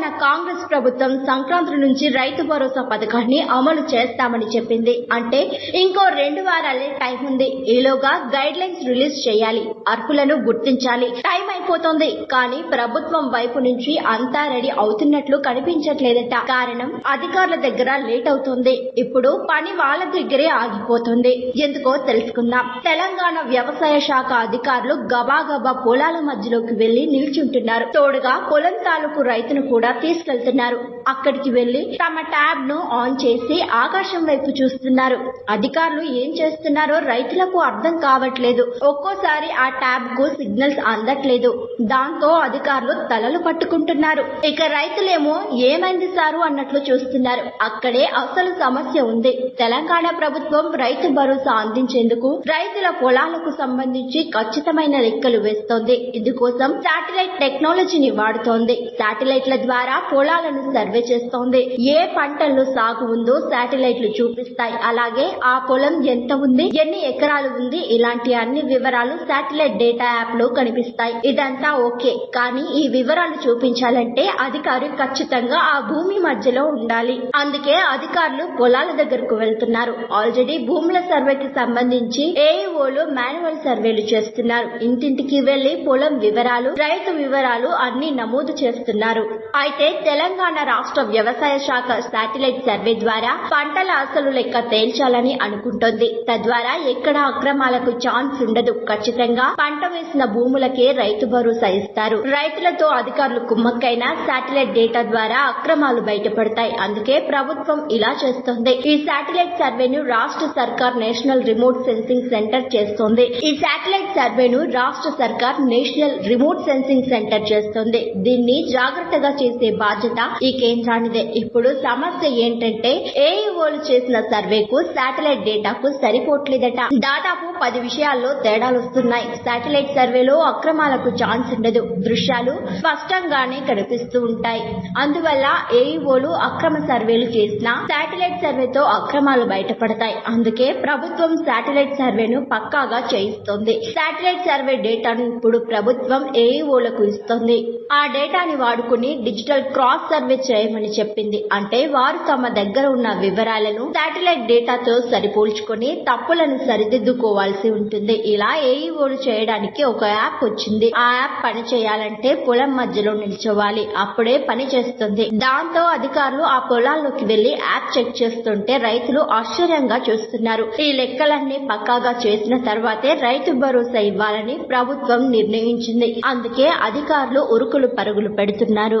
తెలంగాణ కాంగ్రెస్ ప్రభుత్వం సంక్రాంతి నుంచి రైతు భరోసా పథకాన్ని అమలు చేస్తామని చెప్పింది. అంటే ఇంకో రెండు వారాలే టైం ఉంది. ఈలోగా గైడ్ లైన్స్ రిలీజ్ చేయాలి. అర్హులను గుర్తించాలి. టైం అయిపోతుంది. కానీ ప్రభుత్వం వైపు నుంచి అంతా రెడీ అవుతున్నట్లు కనిపించట్లేదట. కారణం అధికారుల దగ్గర లేట్ అవుతుంది. ఇప్పుడు పని వాళ్ళ దగ్గరే ఆగిపోతుంది. ఎందుకో తెలుసుకుందాం. తెలంగాణ వ్యవసాయ శాఖ అధికారులు గబాగబా పొలాల మధ్యలోకి వెళ్ళి నిల్చుంటున్నారు. తోడుగా పొలం తాలూకు రైతును కూడా తీసుకెళ్తున్నారు. అక్కడికి వెళ్ళి తమ ట్యాబ్ను ఆన్ చేసి ఆకాశం వైపు చూస్తున్నారు. అధికారులు ఏం చేస్తున్నారో రైతులకు అర్థం కావట్లేదు. ఒక్కోసారి ఆ ట్యాబ్కు సిగ్నల్స్ అందట్లేదు. దాంతో అధికారులు తలలు పట్టుకుంటున్నారు. ఇక రైతులేమో ఏమైంది సారు అన్నట్లు చూస్తున్నారు. అక్కడే అసలు సమస్య ఉంది. తెలంగాణ ప్రభుత్వం రైతు భరోసా అందించేందుకు రైతుల పొలాలకు సంబంధించి ఖచ్చితమైన లెక్కలు వేస్తోంది. ఇందుకోసం శాటిలైట్ టెక్నాలజీని వాడుతోంది. శాటిలైట్ల ద్వారా పొలాలను సర్వే చేస్తోంది. ఏ పంటల్లో సాగు ఉందో శాటిలైట్లు చూపిస్తాయి. అలాగే ఆ పొలం ఎంత ఉంది ఎన్ని ఎకరాలు ఉంది ఇలాంటి అన్ని వివరాలు శాటిలైట్ డేటా యాప్లో కనిపిస్తాయి. ఇదంతా ఓకే. కానీ ఈ వివరాలు చూపించాలంటే అధికారి ఖచ్చితంగా ఆ భూమి మధ్యలో ఉండాలి. అందుకే అధికారులు పొలాల దగ్గరకు వెళ్తున్నారు. ఆల్రెడీ భూముల సర్వేకి సంబంధించి ఏఈఓలు మాన్యువల్ సర్వేలు చేస్తున్నారు. ఇంటింటికి వెళ్ళి పొలం వివరాలు రైతు వివరాలు అన్ని నమోదు చేస్తున్నారు. అయితే తెలంగాణ రాష్ట్ర వ్యవసాయ శాఖ శాటిలైట్ సర్వే ద్వారా పంటల అసలు లెక్క తేల్చాలని అనుకుంటోంది. తద్వారా ఎక్కడ అక్రమాలకు ఛాన్స్ ఉండదు. ఖచ్చితంగా పంట వేసిన భూములకే రైతు భరోసా ఇస్తారు. రైతులతో అధికారులు కుమ్మక్కైన శాటిలైట్ డేటా ద్వారా అక్రమాలు బయటపడతాయి. అందుకే ప్రభుత్వం ఇలా చేస్తోంది. ఈ శాటిలైట్ సర్వేను రాష్ట్ర సర్కార్ నేషనల్ రిమోట్ సెన్సింగ్ సెంటర్ చేస్తోంది. ఈ శాటిలైట్ సర్వేను రాష్ట్ర సర్కార్ నేషనల్ రిమోట్ సెన్సింగ్ సెంటర్ చేస్తోంది. దీన్ని జాగ్రత్తగా చేసే బాధ్యత ఈ కేంద్రానిదే. ఇప్పుడు సమస్య ఏంటంటే ఏఈఓలు చేసిన సర్వేకు శాటిలైట్ డేటాకు సరిపోట్లేదట. దాదాపు పది విషయాల్లో తేడాలు వస్తున్నాయి. శాటిలైట్ సర్వేలో అక్రమాలకు ఛాన్స్ ఉండదు. దృశ్యాలు స్పష్టంగానే కనిపిస్తూ ఉంటాయి. అందువల్ల ఏఈఓలు అక్రమ సర్వేలు చేసినా శాటిలైట్ సర్వేతో అక్రమాలు బయటపడతాయి. అందుకే ప్రభుత్వం శాటిలైట్ సర్వేను పక్కాగా చేయిస్తోంది. శాటిలైట్ సర్వే డేటాను ఇప్పుడు ప్రభుత్వం ఏఈఓలకు ఇస్తోంది. ఆ డేటాని వాడుకుని డిజిటల్ క్రాస్ సర్వే చేయమని చెప్పింది. అంటే వారు తమ దగ్గర ఉన్న వివరాలను శాటిలైట్ డేటాతో సరిపోల్చుకొని తప్పులను సరిదిద్దుకోవాల్సి ఉంటుంది. ఇలా ఏఈఓలు చేయడానికి ఒక యాప్ వచ్చింది. ఆ యాప్ పని చేయాలంటే పొలం మధ్యలో నిల్చోవాలి. అప్పుడే పని చేస్తుంది. దాంతో అధికారులు ఆ పొలాల్లోకి వెళ్ళి యాప్ చెక్ చేస్తుంటే రైతులు ఆశ్చర్యంగా చూస్తున్నారు. ఈ లెక్కలన్నీ పక్కాగా చేసిన తర్వాతే రైతు భరోసా ఇవ్వాలని ప్రభుత్వం నిర్ణయించింది. అందుకే అధికారులు ఉరుకులు పరుగులు పెడుతున్నారు.